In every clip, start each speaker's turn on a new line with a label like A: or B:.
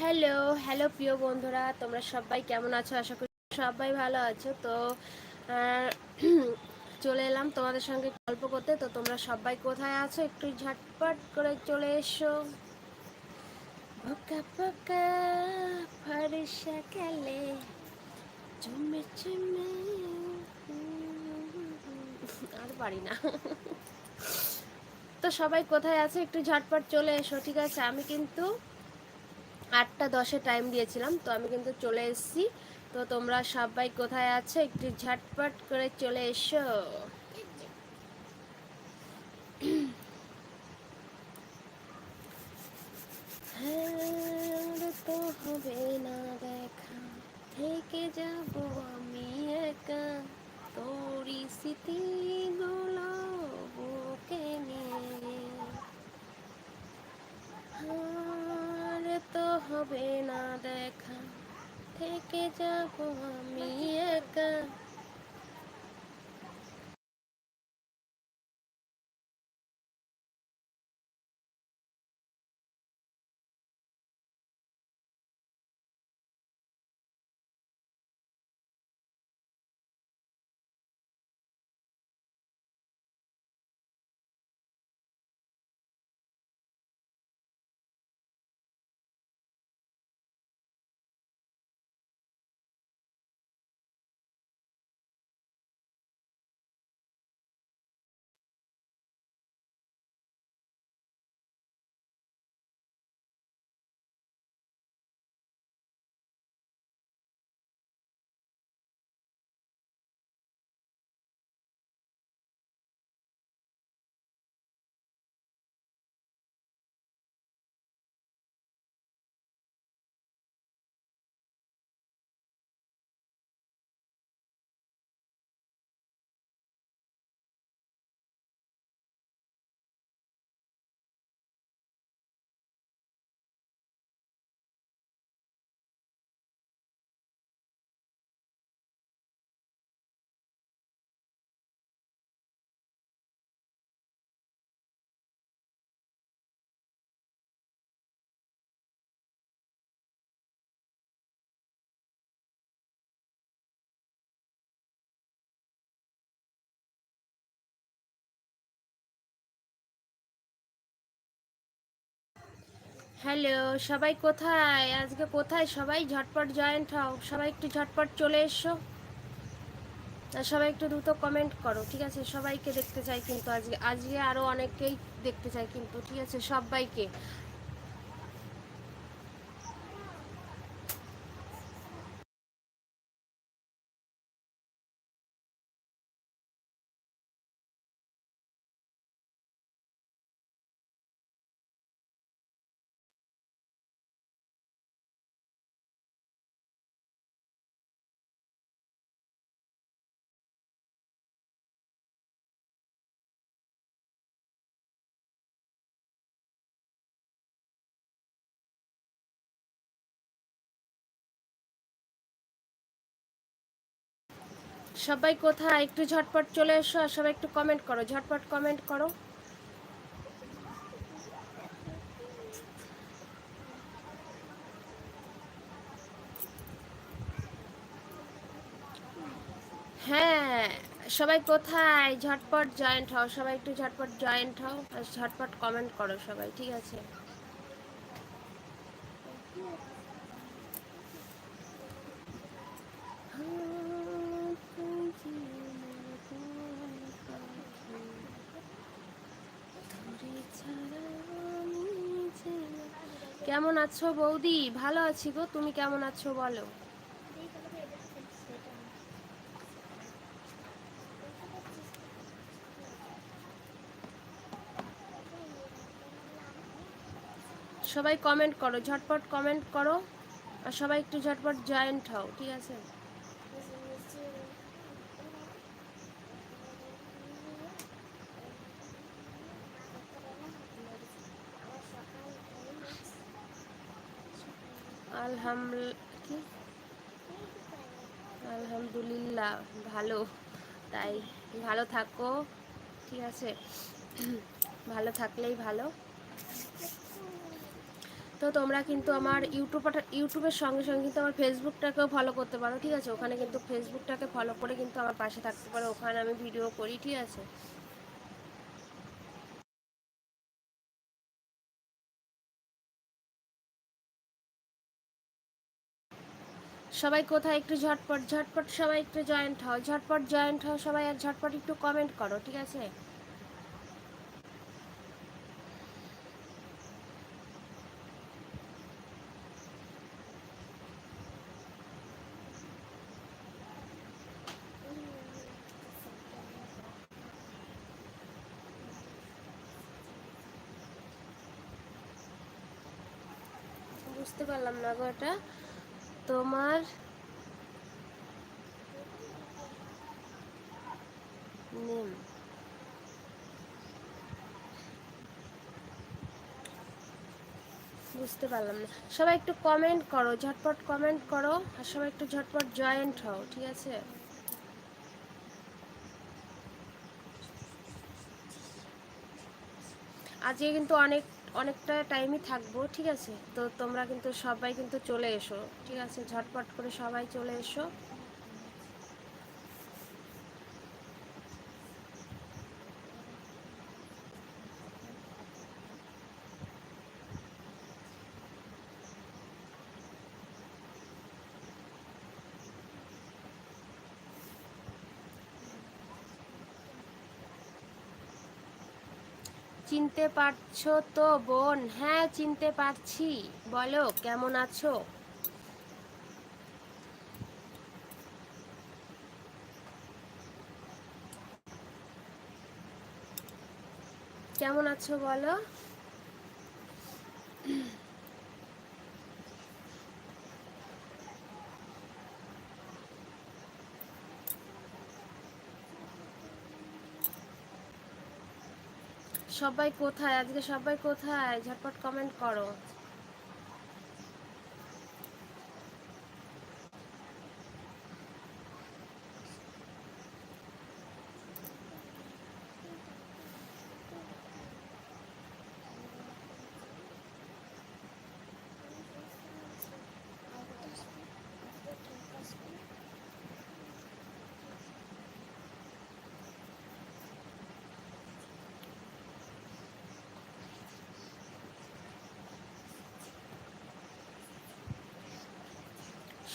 A: Hello hello প্রিয় বন্ধুরা, তোমরা সবাই কেমন আছো? আশা করি সবাই ভালো আছো। তো চলে এলাম তোমাদের সঙ্গে গল্প করতে। তো তোমরা সবাই কোথায় আছো? একটু ঝটপট করে চলে এসো। পোকা পোকা ফরসা গেলে চুমে চুমে আর পারি না। তো সবাই কোথায় আছে? একটু ঝটপট চলে এসো, ঠিক আছে? আমি কিন্তু আটটা দশে টাইম দিয়েছিলাম, তো আমি কিন্তু চলে এসেছি। তো তোমরা সবাই কোথায় আছো? একটু ঝটপট করে চলে এসো। তো হবে না দেখা, থেকে যাব আমি একা। তোরই স্মৃতিগুলো বুকে নিয়ে আর তো হবে না দেখা থেকে যাব আমি একা হ্যালো, সবাই কোথায়? আজকে কোথায়? সবাই ঝটপট জয়েন্ট হও। সবাই একটু ঝটপট চলে এসো। আর সবাই একটু দ্রুত কমেন্ট করো, ঠিক আছে? সবাইকে দেখতে চাই কিন্তু আজকে আজকে আরও অনেকেই দেখতে চাই কিন্তু, ঠিক আছে? সবাইকে। সবাই কোথায়? একটু ঝটপট চলে এসো আর সবাই একটু কমেন্ট করো। ঝটপট কমেন্ট করো। হ্যাঁ সবাই কোথায়? ঝটপট জয়েন্ট হও। সবাই একটু ঝটপট জয়েন্ট হও আর ঝটপট কমেন্ট করো সবাই, ঠিক আছে? আছো বৌদি? ভালো আছি গো, তুমি কেমন আছো বলো? সবাই কমেন্ট করো, ঝটপট কমেন্ট করো, আর সবাই একটু ঝটপট জয়েন্ট হও, ঠিক আছে? আলহামদুলিল্লাহ, ভালো। তাই, ভালো থাকো, ঠিক আছে? ভালো থাকলেই ভালো। তো তোমরা কিন্তু আমার ইউটিউবটা ইউটিউবের সঙ্গে সঙ্গে কিন্তু আমার ফেসবুকটাকেও ফলো করতে পারো, ঠিক আছে? ওখানে কিন্তু ফেসবুকটাকে ফলো করে কিন্তু আমার পাশে থাকতে পারো। ওখানে আমি ভিডিও করি, ঠিক আছে? সবাই কোথায় একটু ঝটপট ঝটপট সবাই একটু জয়েন্ট হও। ঝটপট জয়েন্ট হও, সবাই আর ঝটপট একটু কমেন্ট করো, ঠিক আছে? বুঝতে পারলাম না গো এটা। তোমার নেম। বুঝতে পারলাম না। সবাই একটু কমেন্ট করো, ঝটপট কমেন্ট করো, আর সবাই একটু ঝটপট জয়েন্ট হও, ঠিক আছে? আজকে কিন্তু অনেক অনেকটা টাইমই থাকব, ঠিক আছে? তো তোমরা কিন্তু সবাই কিন্তু চলে এসো, ঠিক আছে? ঝটপট করে সবাই চলে এসো। চিনতে পারছ তো বোন? হ্যাঁ চিনতে পারছি। বলো কেমন আছো? কেমন আছো বলো? সবাই কোথায়? আজকে সবাই কোথায়? ঝটপট কমেন্ট করো।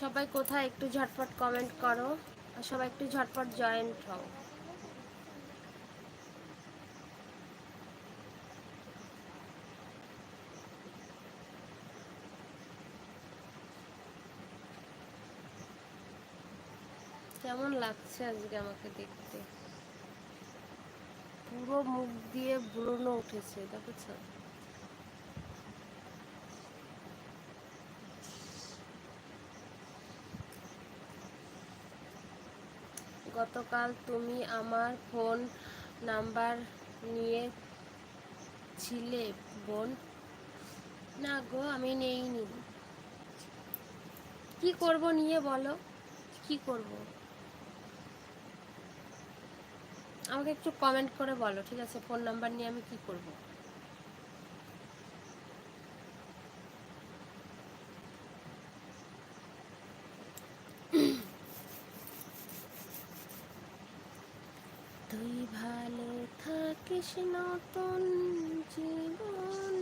A: সবাই কোথায় একটু ঝটপট কমেন্ট করো আর সবাই একটু ঝটপট জয়েন্ট হও। কেমন লাগছে আজকে আমাকে দেখতে? পুরো মুখ দিয়ে ব্রণ উঠেছে, দেখেছ? গতকাল তুমি আমার ফোন নাম্বার নিয়েছিলে বোন? না গো, আমি নেইনি। কি করব নিয়ে বলো? কি করব? আমাকে একটু কমেন্ট করে বলো, ঠিক আছে? ফোন নাম্বার নিয়ে আমি কি করব তুই ভালো থাকিস নতুন জীবন।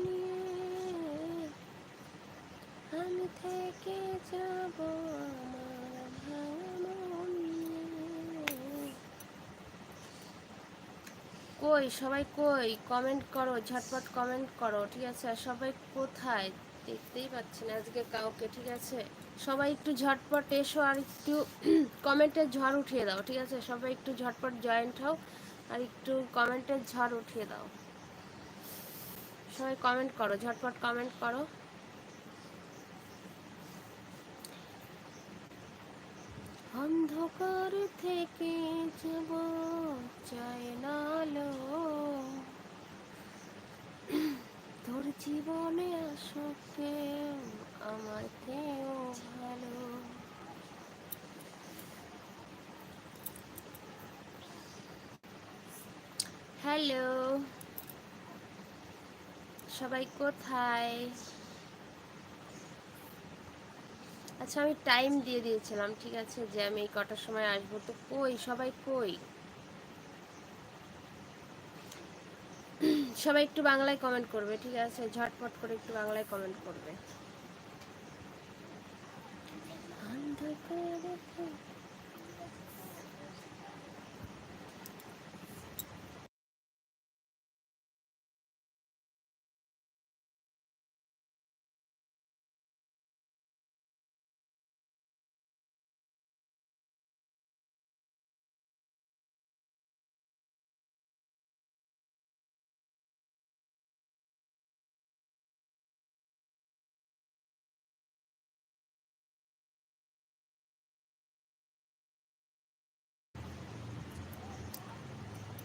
A: আমি থেকে যাব আমার কই, সবাই কই? কমেন্ট করো, ঝটপট কমেন্ট করো, ঠিক আছে? সবাই কোথায়? দেখতেই পাচ্ছি না আজকে কাউকে, ঠিক আছে? সবাই একটু ঝটপট এসো আর একটু কমেন্টের ঝড় উঠিয়ে দাও, ঠিক আছে? সবাই একটু ঝটপট জয়েন্ট হও। আর একটু কমেন্টের ঝড় উঠিয়ে দাও। সবাই কমেন্ট করো, ঝটপট কমেন্ট করো। অন্ধকার থেকে যাব চায় তোর জীবনে আসো কেউ, আমার কেউ ভালো। হ্যালো। সবাই কোথায়? আচ্ছা আমি টাইম দিয়ে দিয়েছিলাম, ঠিক আছে, যে আমি এই কটার সময় আসব। তো কই? সবাই কই? সবাই একটু বাংলায় কমেন্ট করবে, ঠিক আছে? ঝটপট করে একটু বাংলায় কমেন্ট করবে।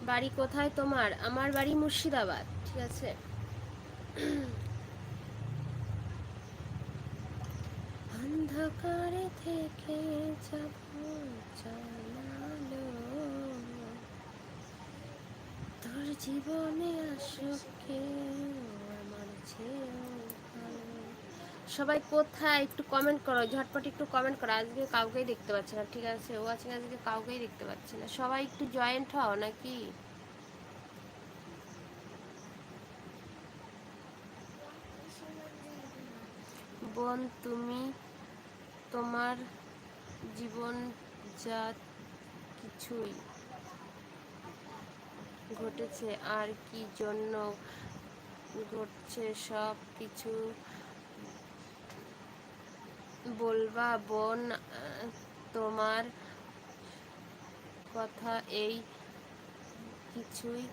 A: বাড়ি কোথায় তোমার আমার বাড়ি মুর্শিদাবাদ, ঠিক আছে অন্ধকারে থেকে যাব তোর জীবনে আসুক আমার ভালো। সবাই কোথায় একটু কমেন্ট করো, ঝটপট একটু কমেন্ট করো। আজকে কাউকেই দেখতে পাচ্ছি না, ঠিক আছে? ও আছে আজকে কাউকেই দেখতে পাচ্ছি না। সবাই একটু জয়েন্ট হও নাকি? বোন, তুমি তোমার জীবন যা কিছুই ঘটেছে, আর কি জন্য ঘটছে সব কিছু বলবা, বোন তোমার কথা এই কিছুই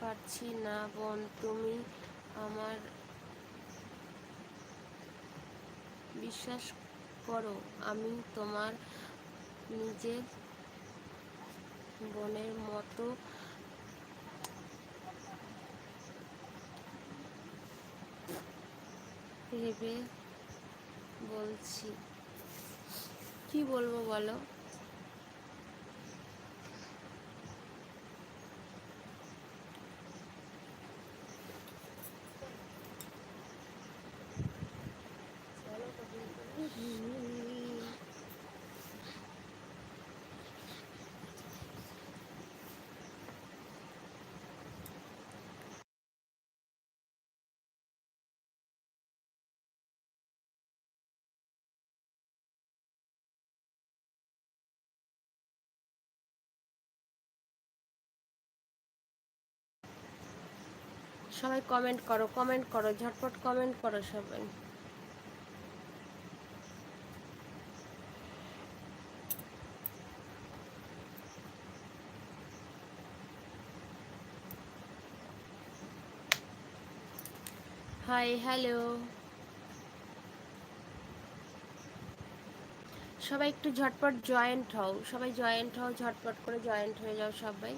A: পারছি না, বোন। তুমি আমার বিশ্বাস করো, আমি তোমার নিজের বোনের মতো ভেবে বলছি। কি বলব বলো? সবাই কমেন্ট করো কমেন্ট করো, ঝটপট কমেন্ট করো সবাই। হাই হ্যালো সবাই একটু ঝটপট জয়েন্ট হও, সবাই জয়েন্ট হও, ঝটপট করে জয়েন্ট হয়ে যাও সবাই।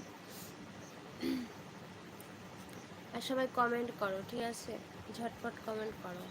A: সবাই কমেন্ট করো ঠিক আছে? ঝটপট কমেন্ট করো।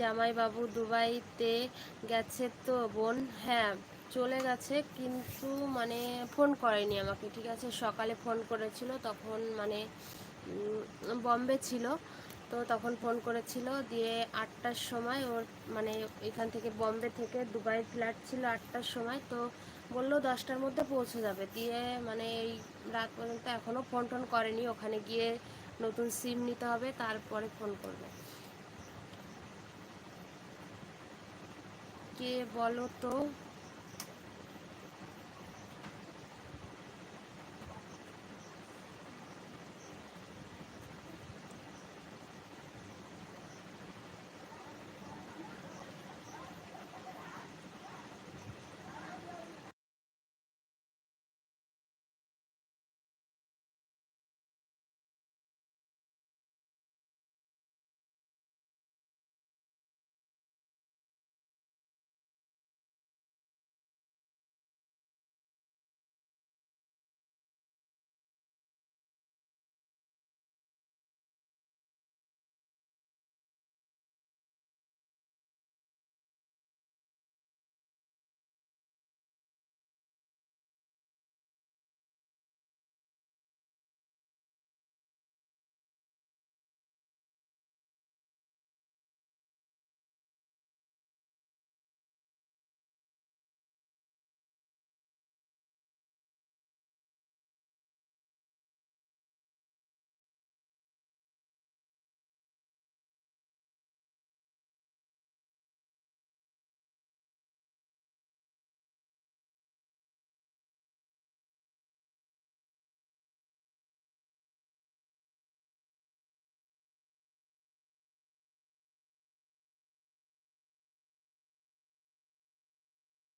A: জামাইবাবু দুবাইতে গেছে তো বোন? হ্যাঁ চলে গেছে কিন্তু মানে ফোন করেনি আমাকে, ঠিক আছে? সকালে ফোন করেছিল, তখন মানে বম্বে ছিল। তো তখন ফোন করেছিল দিয়ে আটটার সময় ওর মানে এখান থেকে বম্বে থেকে দুবাই ফ্ল্যাট ছিল আটটার সময়। তো বলল দশটার মধ্যে পৌঁছে যাবে। দিয়ে মানে এই রাত পর্যন্ত এখনও ফোন টোন করেনি। ওখানে গিয়ে নতুন সিম নিতে হবে, তারপরে ফোন করবে। কে বলো তো?